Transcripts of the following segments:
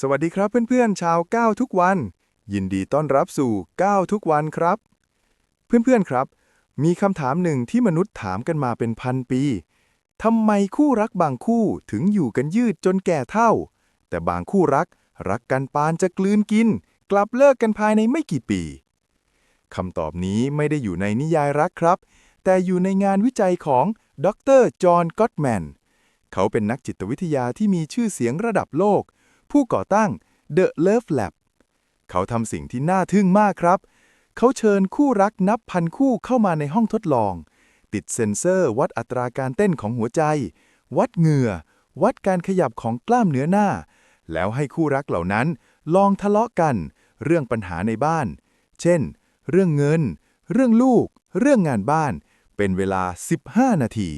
สวัสดีครับเพื่อนๆ ชาวก้าวทุกวัน ยินดีต้อนรับสู่ก้าวทุกวันครับ เพื่อนๆครับ มีคำถามหนึ่งที่มนุษย์ถามกันมาเป็นพันปีทำไมคู่รักบางคู่ถึงอยู่กันยืดจนแก่เท่า แต่บางคู่รัก รักกันปานจะกลืนกิน กลับเลิกกันภายในไม่กี่ปีคำตอบนี้ไม่ได้อยู่ในนิยายรักครับ แต่อยู่ในงานวิจัยของดรจอห์นก็อตแมนเขาเป็นนักจิตวิทยาที่มีชื่อเสียงระดับโลก ผู้ก่อตั้ง The Love Lab เขาทำสิ่งที่น่าทึ่งมากครับ เขาเชิญคู่รักนับพันคู่เข้ามาในห้องทดลอง ติดเซ็นเซอร์วัดอัตราการเต้นของหัวใจ วัดเหงื่อ วัดการขยับของกล้ามเนื้อหน้า แล้วให้คู่รักเหล่านั้นลองทะเลาะกัน เรื่องปัญหาในบ้าน เช่น เรื่องเงิน เรื่องลูก เรื่องงานบ้าน เป็นเวลา 15 นาที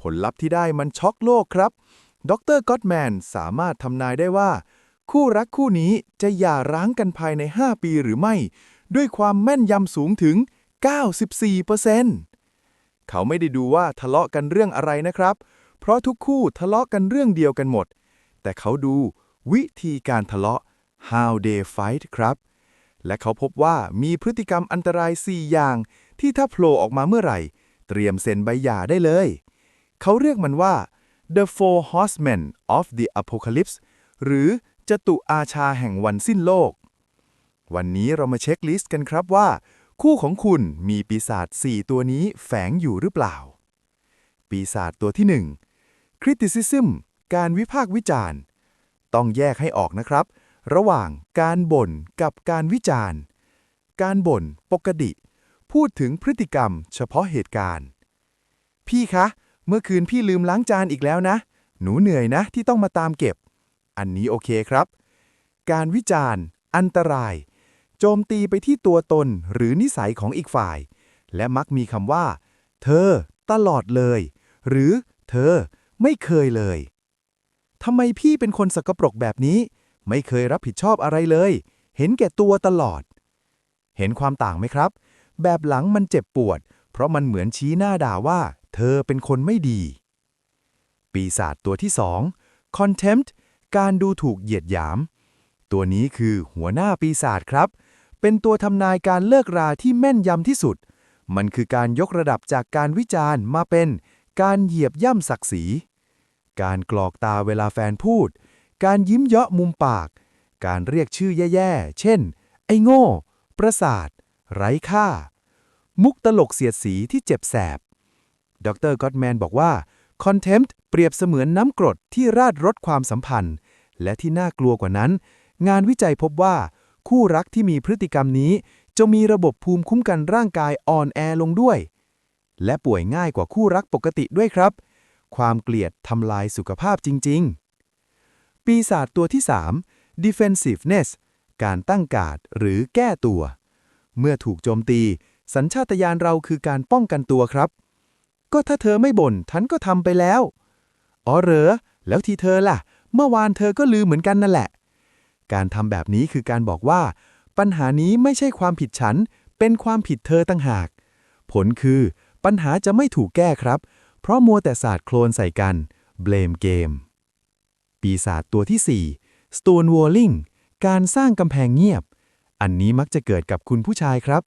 ผลลัพธ์ที่ได้มันช็อกโลกครับ ดรก็อตแมนสามารถทำนายได้ว่า คู่รักคู่นี้จะหย่าร้างกันภายใน 5 ปีหรือไม่ ด้วยความแม่นยำสูงถึง 94%เขาไม่ได้ดูว่าทะเลาะกันเรื่องอะไรนะครับ เพราะทุกคู่ทะเลาะกันเรื่องเดียวกันหมด แต่เขาดูวิธีการทะเลาะ how they fight ครับ และเขาพบว่ามีพฤติกรรมอันตราย 4 อย่าง ที่ถ้าโผล่ออกมาเมื่อไหร่ เตรียมเซ็นใบหย่าได้เลย เขาเรียกมันว่า The Four Horsemen of the Apocalypse หรือจตุอาชาแห่งวันสิ้นโลก วันนี้เรามาเช็คลิสต์กันครับว่า คู่ของคุณมีปีศาจ4ตัวนี้แฝงอยู่หรือเปล่า ปีศาจตัวที่ 1 Criticism การวิพากษ์วิจารณ์ ต้องแยกให้ออกนะครับ ระหว่างการบ่นกับการวิจารณ์ การบ่นปกติ พูดถึงพฤติกรรมเฉพาะเหตุการณ์ พี่คะ เมื่อคืนพี่ลืมล้างจานอีกแล้วนะ หนูเหนื่อยนะที่ต้องมาตามเก็บ อันนี้โอเคครับ การวิจารณ์ อันตราย โจมตีไปที่ตัวตนหรือนิสัยของอีกฝ่าย และมักมีคำว่า เธอ ตลอดเลย หรือ เธอ ไม่เคยเลยทำไมพี่เป็นคนสกปรกแบบนี้ ไม่เคยรับผิดชอบอะไรเลย เห็นแก่ตัวตลอด เห็นความต่างไหมครับ แบบหลังมันเจ็บปวด เพราะมันเหมือนชี้หน้าด่าว่า เธอเป็นคนไม่ดี ปีศาจตัวที่2 contempt การดูถูกเหยียดหยาม ตัวนี้คือหัวหน้าปีศาจครับ เป็นตัวทำนายการเลิกราที่แม่นยำที่สุด มันคือการยกระดับจากการวิจารณ์มาเป็นการเหยียบย่ำศักดิ์ศรี การกรอกตาเวลาแฟนพูด การยิ้มเยาะมุมปาก การเรียกชื่อแย่ๆ เช่น ไอ้โง่ ประสาท ไร้ค่า มุกตลกเสียดสีที่เจ็บแสบ ดรก็อตแมนบอกว่า contempt เปรียบเสมือนน้ำกรดที่ราดรสความสัมพันธ์ และที่น่ากลัวกว่านั้น งานวิจัยพบว่า คู่รักที่มีพฤติกรรมนี้ จะมีระบบภูมิคุ้มกันร่างกายอ่อนแอลงด้วย และป่วยง่ายกว่าคู่รักปกติด้วยครับ ความเกลียดทำลายสุขภาพจริง ๆ ปีศาจตัวที่ 3 defensiveness การตั้งการ์ดหรือแก้ตัว เมื่อถูกโจมตี สัญชาตญาณเราคือการป้องกันตัวครับ ก็ถ้าเธอไม่บ่นฉันก็ทำไปแล้ว อ๋อเหรอ แล้วทีเธอล่ะ เมื่อวานเธอก็ลืมเหมือนกันนั่นแหละ การทำแบบนี้คือการบอกว่า ปัญหานี้ไม่ใช่ความผิดฉัน เป็นความผิดเธอตั้งหาก ผลคือ ปัญหาจะไม่ถูกแก้ครับ เพราะมัวแต่ศาสตร์โคลนใส่กัน blame game ปีศาจตัวที่ 4 stonewalling การสร้างกำแพงเงียบ อันนี้มักจะเกิดกับคุณผู้ชายครับ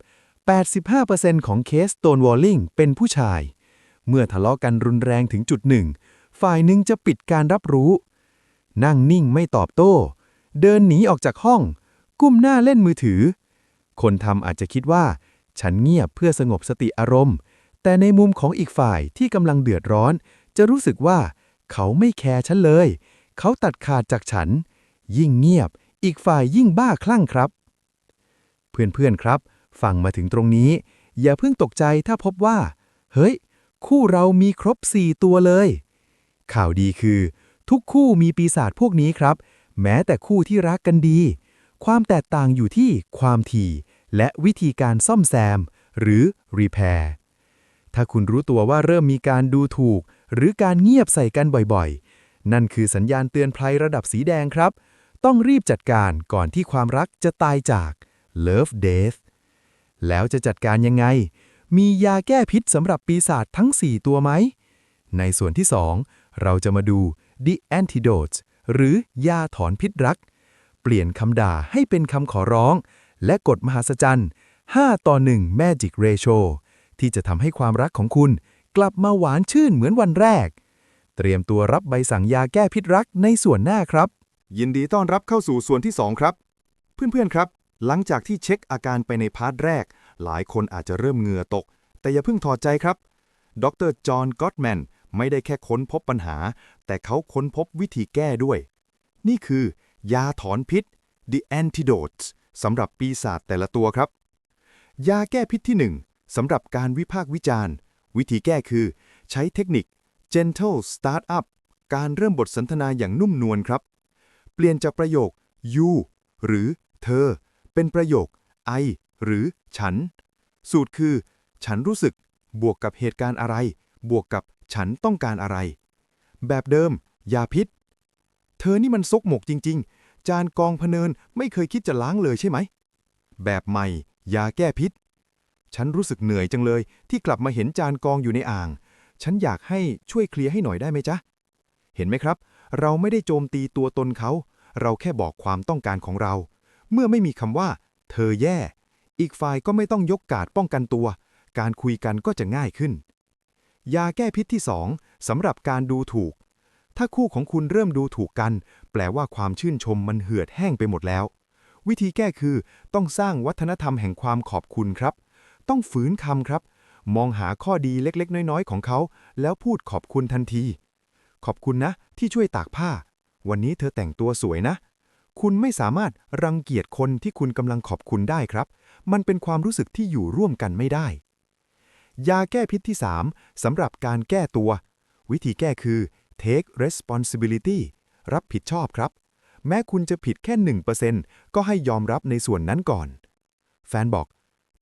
85%ของเคส stonewalling เป็นผู้ชาย เมื่อทะเลาะกันรุนแรงถึงจุดหนึ่ง ฝ่ายหนึ่งจะปิดการรับรู้ นั่งนิ่งไม่ตอบโต้ เดินหนีออกจากห้อง กุ้มหน้าเล่นมือถือ คนทำอาจจะคิดว่า ฉันเงียบเพื่อสงบสติอารมณ์ แต่ในมุมของอีกฝ่ายที่กำลังเดือดร้อน จะรู้สึกว่า เขาไม่แคร์ฉันเลย เขาตัดขาดจากฉัน ยิ่งเงียบ อีกฝ่ายยิ่งบ้าคลั่งครับ เพื่อนๆครับ ฟังมาถึงตรงนี้ อย่าเพิ่งตกใจถ้าพบว่า เฮ้ย คู่เรามีครบ 4 ตัวเลย ข่าวดีคือ ทุกคู่มีปีศาจพวกนี้ครับ แม้แต่คู่ที่รักกันดี ความแตกต่างอยู่ที่ความถี่ และวิธีการซ่อมแซม หรือ repair ถ้าคุณรู้ตัวว่าเริ่มมีการดูถูก หรือการเงียบใส่กันบ่อยๆ นั่นคือสัญญาณเตือนภัยระดับสีแดงครับ ต้องรีบจัดการก่อนที่ความรักจะตายจาก love death แล้วจะจัดการยังไง มียาแก้พิษสำหรับปีศาจทั้ง 4 ตัวไหม ในส่วนที่ 2 เราจะมาดู the antidotes หรือยาถอนพิษรัก เปลี่ยนคำด่าให้เป็นคำขอร้อง และกฎมหัศจรรย์ 5 ต่อ 1 Magic Ratio ที่จะทำให้ความรักของคุณ กลับมาหวานชื่นเหมือนวันแรก เตรียมตัวรับใบสั่งยาแก้พิษรักในส่วนหน้าครับ ยินดีต้อนรับเข้าสู่ส่วนที่ 2 ครับ เพื่อนๆครับ หลังจากที่เช็คอาการไปในพาร์ทแรก หลายคนอาจจะเริ่มเหงื่อตก แต่อย่าเพิ่งถอดใจครับ ดรจอห์นก็อตแมนไม่ได้แค่ค้นพบปัญหา แต่เขาค้นพบวิธีแก้ด้วย นี่คือ ยาถอนพิษ The Antidotes สำหรับปีศาจแต่ละตัวครับ ยาแก้พิษที่ 1สำหรับการวิพากษ์วิจารณ์ วิธีแก้คือ ใช้เทคนิค Gentle Startup การเริ่มบทสนทนาอย่างนุ่มนวลครับ เปลี่ยนจากประโยค you หรือเธอ เป็นประโยค I หรือฉัน สูตรคือ ฉันรู้สึก บวกกับเหตุการณ์อะไร บวกกับฉันต้องการอะไร แบบเดิม ยาพิษ เธอนี่มันซกหมกจริง ๆ จานกองพะเนินไม่เคยคิดจะล้างเลยใช่ไหม แบบใหม่ ยาแก้พิษ ฉันรู้สึกเหนื่อยจังเลย ที่กลับมาเห็นจานกองอยู่ในอ่าง ฉันอยากให้ช่วยเคลียร์ให้หน่อยได้ไหมจ๊ะ เห็นไหมครับ เราไม่ได้โจมตีตัวตนเขา เราแค่บอกความต้องการของเรา เมื่อไม่มีคำว่า เธอแย่ อีกฝ่ายก็ไม่ต้องยกกาดป้องกันตัว การคุยกันก็จะง่ายขึ้น ยาแก้พิษที่ 2สำหรับการดูถูก ถ้าคู่ของคุณเริ่มดูถูกกัน แปลว่าความชื่นชมมันเหือดแห้งไปหมดแล้ว วิธีแก้คือต้องสร้างวัฒนธรรมแห่งความขอบคุณครับ ต้องฝืนคำครับ มองหาข้อดีเล็กๆ น้อยๆ ของเขา แล้วพูดขอบคุณทันที ขอบคุณนะ ที่ช่วยตากผ้า วันนี้เธอแต่งตัวสวยนะ คุณไม่สามารถรังเกียจคนที่คุณกำลังขอบคุณได้ครับ มันเป็นความรู้สึกที่อยู่ร่วมกันไม่ได้ ยาแก้พิษที่ 3สำหรับการแก้ตัว วิธีแก้คือ take responsibility รับผิดชอบครับ แม้คุณจะผิดแค่ 1%ก็ให้ยอมรับในส่วนนั้นก่อน แฟนบอก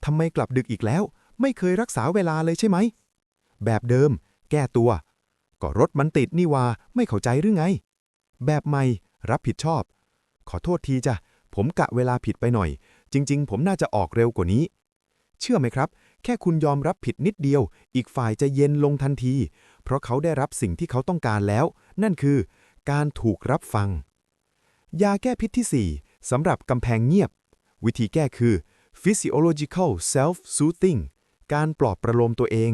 ทำไมกลับดึกอีกแล้ว ไม่เคยรักษาเวลาเลยใช่ไหม แบบเดิม แก้ตัว ก็รถมันติดนี่วาไม่เข้าใจหรือไง แบบใหม่ รับผิดชอบ ขอโทษทีจ้ะ ผมกะเวลาผิดไปหน่อย จริง ๆ ผมน่าจะออกเร็วกว่านี้ เชื่อไหมครับ แค่คุณยอมรับผิดนิดเดียว อีกฝ่ายจะเย็นลงทันที เพราะเขาได้รับสิ่งที่เขาต้องการแล้ว นั่นคือ การถูกรับฟัง ยาแก้พิษที่ 4สำหรับกำแพงเงียบ วิธีแก้คือ physiological self-soothing การปลอบประโลมตัวเอง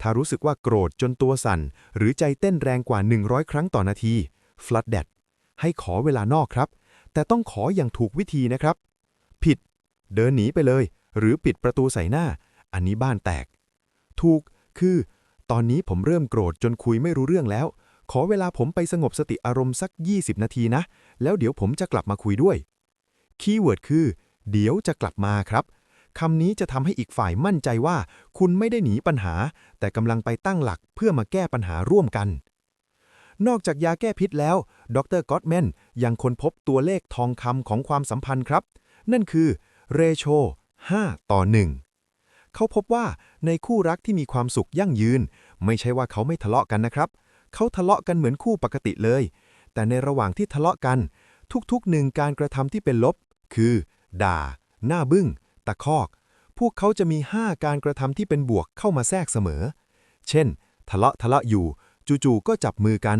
ถ้ารู้สึกว่าโกรธจนตัวสั่น หรือใจเต้นแรงกว่า 100 ครั้งต่อนาที flood that ให้ขอเวลานอกครับ แต่ต้องขออย่างถูกวิธีนะครับ เดินหนีไปเลย หรือปิดประตูใส่หน้า อันนี้บ้านแตก ถูก คือ ตอนนี้ผมเริ่มโกรธจนคุยไม่รู้เรื่องแล้ว ขอเวลาผมไปสงบสติอารมณ์สัก 20 นาทีนะ แล้วเดี๋ยวผมจะกลับมาคุยด้วย คีย์เวิร์ดคือ เดี๋ยวจะกลับมาครับคำนี้จะทำให้อีกฝ่ายมั่นใจว่า คุณไม่ได้หนีปัญหา แต่กำลังไปตั้งหลักเพื่อมาแก้ปัญหาร่วมกัน นอกจากยาแก้พิษแล้ว ดรก็อตแมนยังค้นพบตัวเลขทองคำของความสัมพันธ์ครับ นั่นคือ เรโช 5 ต่อ 1 เขาพบว่าในคู่รักที่มีความสุขยั่งยืน ไม่ใช่ว่าเขาไม่ทะเลาะกันนะครับ เขาทะเลาะกันเหมือนคู่ปกติเลย แต่ในระหว่างที่ทะเลาะกัน ทุกๆหนึ่งการกระทำที่เป็นลบ คือ ด่า หน้าบึ้ง ตะคอก พวกเขาจะมี 5 การกระทำที่เป็นบวกเข้ามาแทรกเสมอ เช่น ทะเลาะทะเลาะอยู่ จู่ๆก็จับมือกัน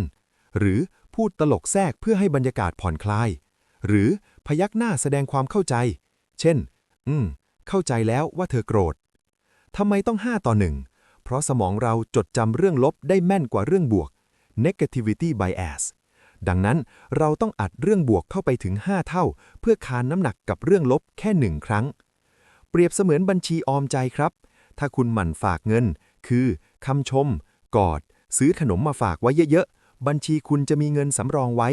หรือพูดตลกแทรกเพื่อให้บรรยากาศผ่อนคลาย หรือพยักหน้าแสดงความเข้าใจ เช่น อืม เข้าใจแล้วว่าเธอโกรธ ทำไมต้อง 5 ต่อ 1 เพราะสมองเราจดจำเรื่องลบได้แม่นกว่าเรื่องบวก negativity bias ดังนั้นเราต้องอัดเรื่องบวกเข้าไปถึง 5 เท่า เพื่อคานน้ำหนักกับเรื่องลบแค่หนึ่งครั้ง เปรียบเสมือนบัญชีออมใจครับ ถ้าคุณหมั่นฝากเงิน คือคำชม กอด ซื้อขนมมาฝากไว้เยอะๆ บัญชีคุณจะมีเงินสำรองไว้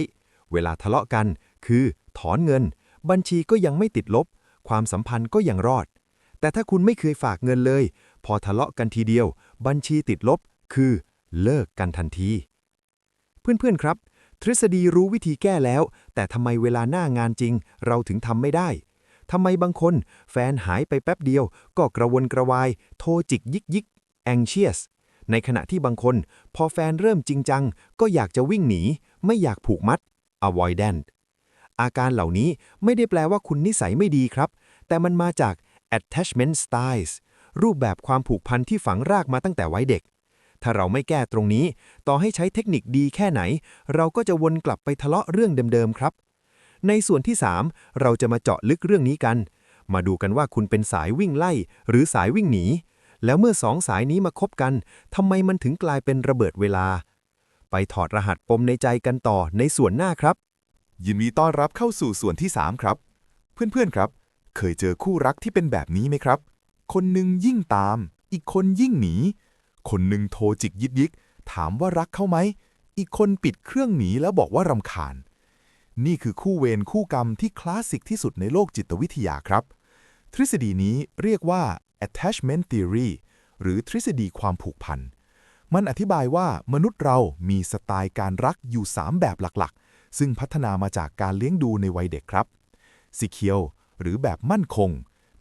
เวลาทะเลาะกัน คือ ถอนเงิน บัญชีก็ยังไม่ติดลบ ความสัมพันธ์ก็ยังรอด แต่ถ้าคุณไม่เคยฝากเงินเลย พอทะเลาะกันทีเดียว บัญชีติดลบ คือ เลิกกันทันที เพื่อนๆครับ ทฤษฎีรู้วิธีแก้แล้ว แต่ทำไมเวลาหน้างานจริง เราถึงทำไม่ได้ทำไมบางคน แฟนหายไปแป๊บเดียว ก็กระวนกระวาย โทรจิกยิกยิก anxious ในขณะที่บางคน พอแฟนเริ่มจริงจัง ก็อยากจะวิ่งหนี ไม่อยากผูกมัด avoidant อาการเหล่านี้ไม่ได้แปลว่าคุณนิสัยไม่ดีครับ แต่มันมาจาก attachment styles รูปแบบความผูกพันที่ฝังรากมาตั้งแต่วัยเด็ก ถ้าเราไม่แก้ตรงนี้ ต่อให้ใช้เทคนิคดีแค่ไหน เราก็จะวนกลับไปทะเลาะเรื่องเดิมๆครับ ในส่วนที่ 3 เราจะมาเจาะลึกเรื่องนี้กัน มาดูกันว่าคุณเป็นสายวิ่งไล่ หรือสายวิ่งหนี แล้วเมื่อสองสายนี้มาคบกันทำไมมันถึงกลายเป็นระเบิดเวลา ไปถอดรหัสปมในใจกันต่อในส่วนหน้าครับ ยินดีต้อนรับเข้าสู่ส่วนที่ 3 ครับ เพื่อนๆครับ เคยเจอคู่รักที่เป็นแบบนี้ไหมครับ คนหนึ่งยิ่งตาม อีกคนยิ่งหนี คนหนึ่งโทรจิกยิกยิก ถามว่ารักเขาไหม อีกคนปิดเครื่องหนีแล้วบอกว่ารำคาญ นี่คือคู่เวรคู่กรรมที่คลาสสิกที่สุดในโลกจิตวิทยาครับ ทฤษฎีนี้เรียกว่า attachment theory หรือทฤษฎีความผูกพัน มันอธิบายว่ามนุษย์เรามีสไตล์การรักอยู่ 3 แบบหลักๆ ซึ่งพัฒนามาจากการเลี้ยงดูในวัยเด็กครับสีเคียว หรือแบบมั่นคง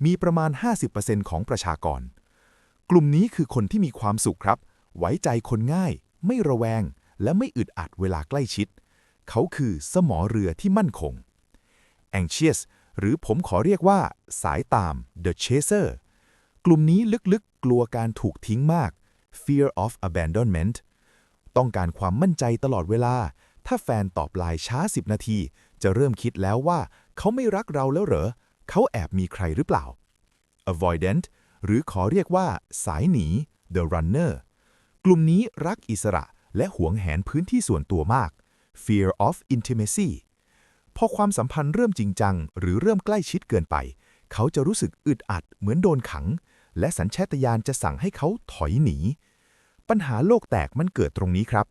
มีประมาณ 50%ของประชากร กลุ่มนี้คือคนที่มีความสุขครับ ไว้ใจคนง่าย ไม่ระแวง และไม่อึดอัดเวลาใกล้ชิด เขาคือสมอเรือที่มั่นคง anxious หรือผมขอเรียกว่า สายตาม the chaser กลุ่มนี้ลึกๆ กลัวการถูกทิ้งมาก fear of abandonment ต้องการความมั่นใจตลอดเวลา ถ้าแฟนตอบไลน์ช้า 10 นาที จะเริ่มคิดแล้วว่า เขาไม่รักเราแล้วเหรอ เขาแอบมีใครหรือเปล่า avoidant หรือขอเรียกว่า สายหนี the runner กลุ่มนี้รักอิสระและหวงแหนพื้นที่ส่วนตัวมาก fear of intimacy พอความสัมพันธ์เริ่มจริงจัง หรือเริ่มใกล้ชิดเกินไป เขาจะรู้สึกอึดอัดเหมือนโดนขัง และสัญชาตญาณจะสั่งให้เขาถอยหนี ปัญหาโลกแตกมันเกิดตรงนี้ครับ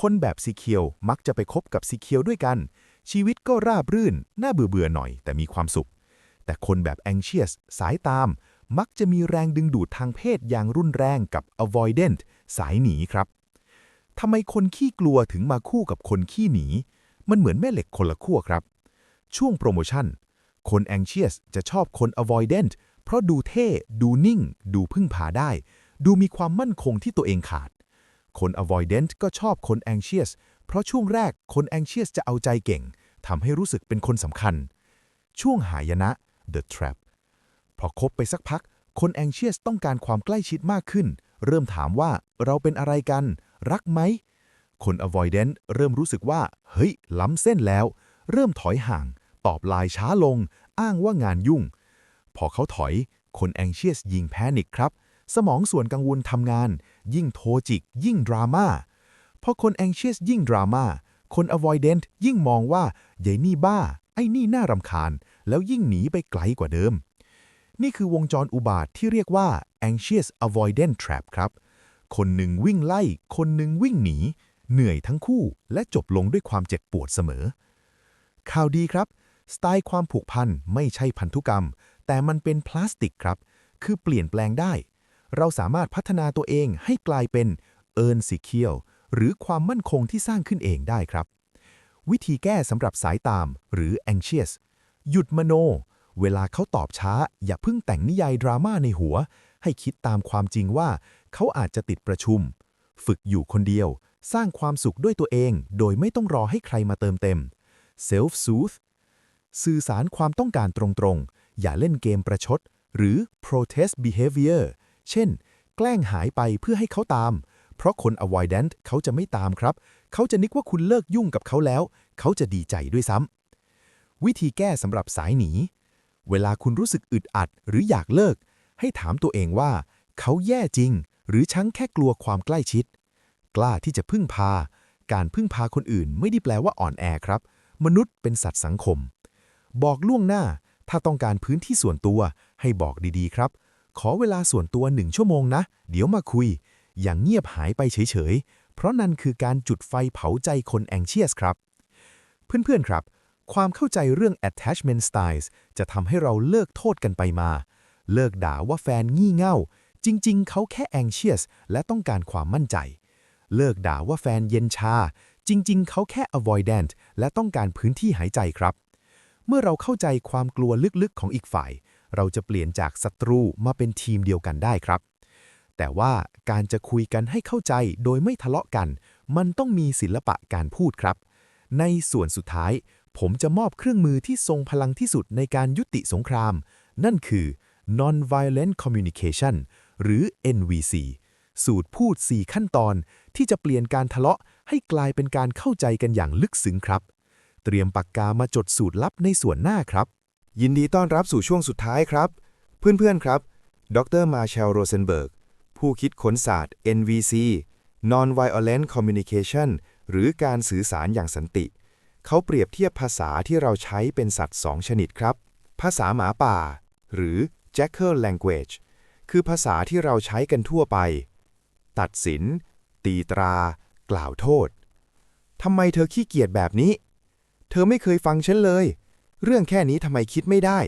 คนแบบซีเคียวมักจะไปคบกับซีเคียวด้วยกัน ชีวิตก็ราบรื่น น่าเบื่อเบื่อหน่อย แต่มีความสุข แต่คนแบบ anxious สายตาม มักจะมีแรงดึงดูดทางเพศอย่างรุนแรงกับ avoidant สายหนีครับทำไมคนขี้กลัวถึงมาคู่กับคนขี้หนี มันเหมือนแม่เหล็กคนละขั้วครับ ช่วงโปรโมชั่น คน anxious จะชอบคน avoidant เพราะดูเท่ ดูนิ่ง ดูพึ่งพาได้ ดูมีความมั่นคงที่ตัวเองขาด คน avoidant ก็ชอบคน anxious เพราะช่วงแรกคน anxious จะเอาใจเก่งทำให้รู้สึกเป็นคนสำคัญ ช่วงหายนะ the trap พอคบไปสักพัก คน anxious ต้องการความใกล้ชิดมากขึ้น เริ่มถามว่าเราเป็นอะไรกัน รักไหม คน avoidant เริ่มรู้สึกว่า เฮ้ย ล้ำเส้นแล้ว เริ่มถอยห่าง ตอบลน์ช้าลง อ้างว่างานยุ่ง พอเขาถอย คน anxious ยิงแพนิคครับ สมองส่วนกังวลทำงาน ยิ่งโทจิก ยิ่งดราม่าพอคน anxious ยิ่งดราม่าคน avoidant ยิ่งมองว่าใหญ่นี่บ้า ไอ้นี่น่ารำคาญ แล้วยิ่งหนีไปไกลกว่าเดิม นี่คือวงจรอุบาทที่เรียกว่า anxious avoidant trap ครับ คนหนึ่งวิ่งไล่ คนหนึ่งวิ่งหนี เหนื่อยทั้งคู่ และจบลงด้วยความเจ็บปวดเสมอ ข่าวดีครับ สไตล์ความผูกพันไม่ใช่พันธุกรรม แต่มันเป็นพลาสติกครับ คือเปลี่ยนแปลงได้ เราสามารถพัฒนาตัวเองให้กลายเป็นเอิร์นสีเคียวหรือความมั่นคงที่สร้างขึ้นเองได้ครับ วิธีแก้สำหรับสายตามหรือ anxious หยุดมโน เวลาเขาตอบช้า อย่าเพิ่งแต่งนิยายดราม่าในหัว ให้คิดตามความจริงว่า เขาอาจจะติดประชุม ฝึกอยู่คนเดียว สร้างความสุขด้วยตัวเอง โดยไม่ต้องรอให้ใครมาเติมเต็ม self soothe สื่อสารความต้องการตรงๆ อย่าเล่นเกมประชด หรือ protest behavior เช่น แกล้งหายไปเพื่อให้เขาตาม เพราะคน avoidant เขาจะไม่ตามครับ เขาจะนึกว่าคุณเลิกยุ่งกับเขาแล้ว เขาจะดีใจด้วยซ้ำวิธีแก้สำหรับสายหนี เวลาคุณรู้สึกอึดอัดหรืออยากเลิก ให้ถามตัวเองว่า เขาแย่จริง หรือฉันแค่กลัวความใกล้ชิด กล้าที่จะพึ่งพา การพึ่งพาคนอื่นไม่ได้แปลว่าอ่อนแอครับ มนุษย์เป็นสัตว์สังคม บอกล่วงหน้าถ้าต้องการพื้นที่ส่วนตัวให้บอกดีๆ ครับ ขอเวลาส่วนตัวหนึ่งชั่วโมงนะ เดี๋ยวมาคุย อย่างเงียบหายไปเฉยๆ เพราะนั่นคือการจุดไฟเผาใจคน anxious ครับ เพื่อนๆครับ ความเข้าใจเรื่อง attachment styles จะทำให้เราเลิกโทษกันไปมา เลิกด่าว่าแฟนงี่เง่า จริงๆ เขาแค่ anxious และต้องการความมั่นใจ เลิกด่าว่าแฟนเย็นชา จริงๆ เขาแค่ avoidant และต้องการพื้นที่หายใจครับ เมื่อเราเข้าใจความกลัวลึกๆของอีกฝ่าย เราจะเปลี่ยนจากศัตรูมาเป็นทีมเดียวกันได้ครับ แต่ว่าการจะคุยกันให้เข้าใจโดยไม่ทะเลาะกัน มันต้องมีศิลปะการพูดครับ ในส่วนสุดท้าย ผมจะมอบเครื่องมือที่ทรงพลังที่สุดในการยุติสงคราม นั่นคือ non-violent communication หรือ NVC สูตรพูด 4 ขั้นตอน ที่จะเปลี่ยนการทะเลาะให้กลายเป็นการเข้าใจกันอย่างลึกซึ้งครับ เตรียมปากกามาจดสูตรลับในส่วนหน้าครับ ยินดีต้อนรับสู่ช่วงสุดท้ายครับ เพื่อนๆครับ ดรมาเชลโรเซนเบิร์ก ผู้คิดค้นศาสตร์ NVC Non-Violent Communication หรือการสื่อสารอย่างสันติ เขาเปรียบเทียบภาษาที่เราใช้เป็นสัตว์สองชนิดครับ ภาษาหมาป่า หรือ Jackal Language คือภาษาที่เราใช้กันทั่วไป ตัดสิน ตีตรา กล่าวโทษทำไมเธอขี้เกียจแบบนี้ เธอไม่เคยฟังฉันเลย เรื่องแค่นี้ทำไมคิดไม่ได้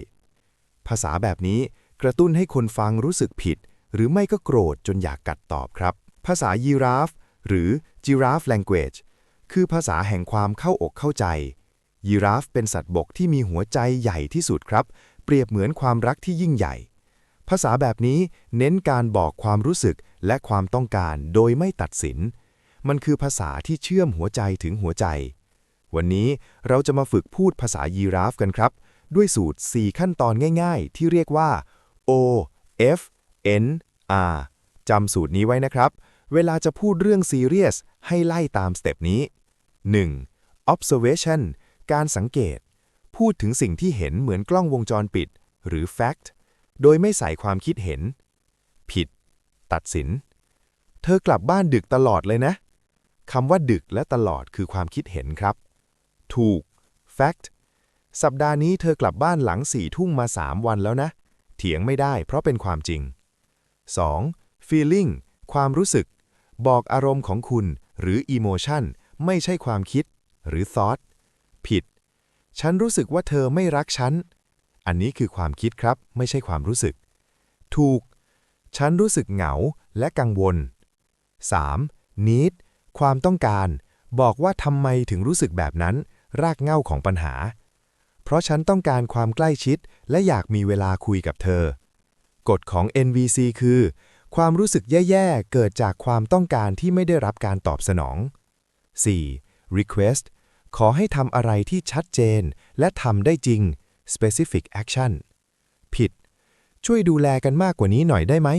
ภาษาแบบนี้กระตุ้นให้คนฟังรู้สึกผิด หรือไม่ก็โกรธจนอยากกัดตอบครับ ภาษายีราฟ หรือ giraffe language คือภาษาแห่งความเข้าอกเข้าใจ ยีราฟเป็นสัตว์บกที่มีหัวใจใหญ่ที่สุดครับ เปรียบเหมือนความรักที่ยิ่งใหญ่ ภาษาแบบนี้เน้นการบอกความรู้สึกและความต้องการโดยไม่ตัดสิน มันคือภาษาที่เชื่อมหัวใจถึงหัวใจ วันนี้เราจะมาฝึกพูดภาษายีราฟกันครับ ด้วยสูตร 4 ขั้นตอนง่ายๆ ที่เรียกว่า O F N R จำสูตรนี้ไว้นะครับ เวลาจะพูดเรื่องซีเรียสให้ไล่ตามสเต็ปนี้ 1. observation การสังเกต พูดถึงสิ่งที่เห็นเหมือนกล้องวงจรปิด หรือ fact โดยไม่ใส่ความคิดเห็น ผิด ตัดสิน เธอกลับบ้านดึกตลอดเลยนะคำว่าดึกและตลอดคือความคิดเห็นครับ ถูก fact สัปดาห์นี้เธอกลับบ้านหลังสี่ทุ่มมาสามวันแล้วนะ เถียงไม่ได้เพราะเป็นความจริง 2. feeling ความรู้สึก บอกอารมณ์ของคุณ หรือ emotion ไม่ใช่ความคิด หรือ thought ผิด ฉันรู้สึกว่าเธอไม่รักฉัน อันนี้คือความคิดครับ ไม่ใช่ความรู้สึก ถูก ฉันรู้สึกเหงาและกังวล 3. need ความต้องการ บอกว่าทำไมถึงรู้สึกแบบนั้น รากเหง้าของปัญหา เพราะฉันต้องการความใกล้ชิด และอยากมีเวลาคุยกับเธอ กฎของ NVC คือ ความรู้สึกแย่ๆ เกิดจากความต้องการที่ไม่ได้รับการตอบสนอง 4. request ขอให้ทำอะไรที่ชัดเจน และทำได้จริง specific action ผิด ช่วยดูแลกันมากกว่านี้หน่อยได้ไหม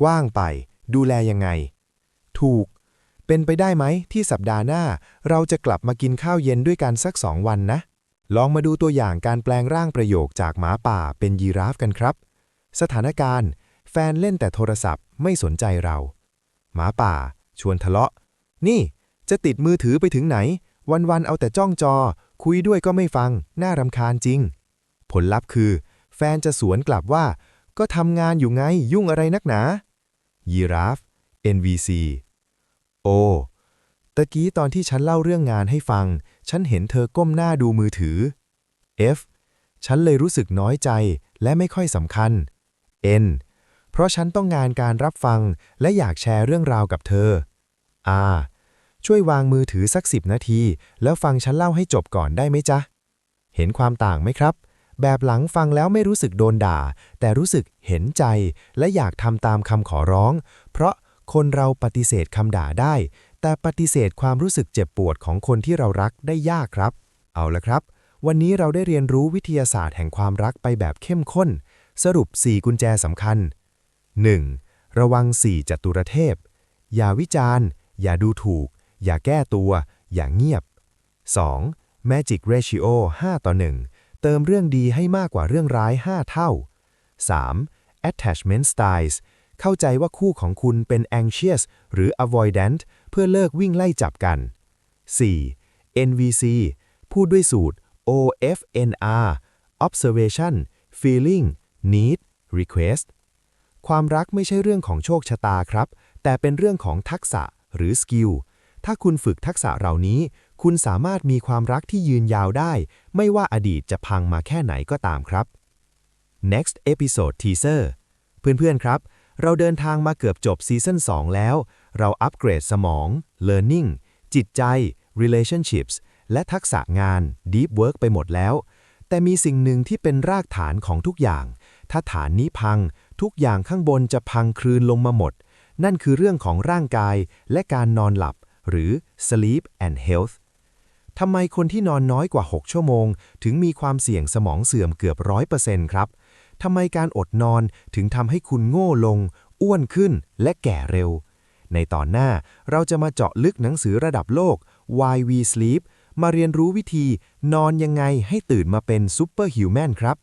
กว้างไป ดูแลยังไง ถูก เป็นไปได้ไหมที่สัปดาห์หน้า เราจะกลับมากินข้าวเย็นด้วยกันสักสองวันนะ ลองมาดูตัวอย่างการแปลงร่างประโยคจากหมาป่าเป็นยีราฟกันครับ สถานการณ์ แฟนเล่นแต่โทรศัพท์ไม่สนใจเรา หมาป่า ชวนทะเลาะ นี่ จะติดมือถือไปถึงไหน วันๆเอาแต่จ้องจอ คุยด้วยก็ไม่ฟัง น่ารำคาญจริง ผลลัพธ์คือ แฟนจะสวนกลับว่า ก็ทำงานอยู่ไงยุ่งอะไรนักหนายีราฟ NVC โอ ตะกี้ตอนที่ฉันเล่าเรื่องงานให้ฟัง ฉันเห็นเธอก้มหน้าดูมือถือ F ฉันเลยรู้สึกน้อยใจและไม่ค่อยสำคัญ N เพราะฉันต้องงานการรับฟังและอยากแชร์เรื่องราวกับเธอ R ช่วยวางมือถือสักสิบนาที แล้วฟังฉันเล่าให้จบก่อนได้ไหมจ๊ะ เห็นความต่างไหมครับ แบบหลังฟังแล้วไม่รู้สึกโดนด่า แต่รู้สึกเห็นใจและอยากทำตามคำขอร้อง เพราะ คนเราปฏิเสธคำด่าได้ แต่ปฏิเสธความรู้สึกเจ็บปวดของคนที่เรารักได้ยากครับ เอาละครับ วันนี้เราได้เรียนรู้วิทยาศาสตร์แห่งความรักไปแบบเข้มข้น สรุป 4 กุญแจสำคัญ 1. ระวัง 4 จัตุรเทพ อย่าวิจารณ์ อย่าดูถูก อย่าแก้ตัว อย่าเงียบ 2. Magic Ratio 5 ต่อ 1 เติมเรื่องดีให้มากกว่าเรื่องร้าย 5 เท่า 3. Attachment Styles เข้าใจว่าคู่ของคุณเป็น anxious หรือ avoidant เพื่อเลิกวิ่งไล่จับกัน 4. NVC พูดด้วยสูตร OFNR observation feeling need request ความรักไม่ใช่เรื่องของโชคชะตาครับ แต่เป็นเรื่องของทักษะหรือสกิล ถ้าคุณฝึกทักษะเหล่านี้ คุณสามารถมีความรักที่ยืนยาวได้ ไม่ว่าอดีตจะพังมาแค่ไหนก็ตามครับ next episode teaser เพื่อนๆครับ เราเดินทางมาเกือบจบซีซั่น2แล้ว เราอัปเกรดสมอง learning จิตใจ relationships และทักษะงาน deep work ไปหมดแล้ว แต่มีสิ่งหนึ่งที่เป็นรากฐานของทุกอย่าง ถ้าฐานนี้พัง ทุกอย่างข้างบนจะพังคลืนลงมาหมด นั่นคือเรื่องของร่างกายและการนอนหลับ หรือ sleep and health ทำไมคนที่นอนน้อยกว่า 6 ชั่วโมง ถึงมีความเสี่ยงสมองเสื่อมเกือบร้อยเปอร์เซ็นต์ครับ ทำไมการอดนอนถึงทำให้คุณโง่ลง อ้วนขึ้นและแก่เร็ว ในตอนหน้าเราจะมาเจาะลึกหนังสือระดับโลก Why We Sleep มาเรียนรู้วิธีนอนยังไงให้ตื่นมาเป็นซูเปอร์ฮิวแมนครับ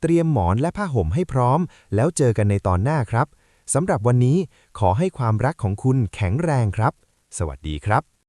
เตรียมหมอนและผ้าห่มให้พร้อม แล้วเจอกันในตอนหน้าครับสำหรับวันนี้ขอให้ความรักของคุณแข็งแรงครับ สวัสดีครับ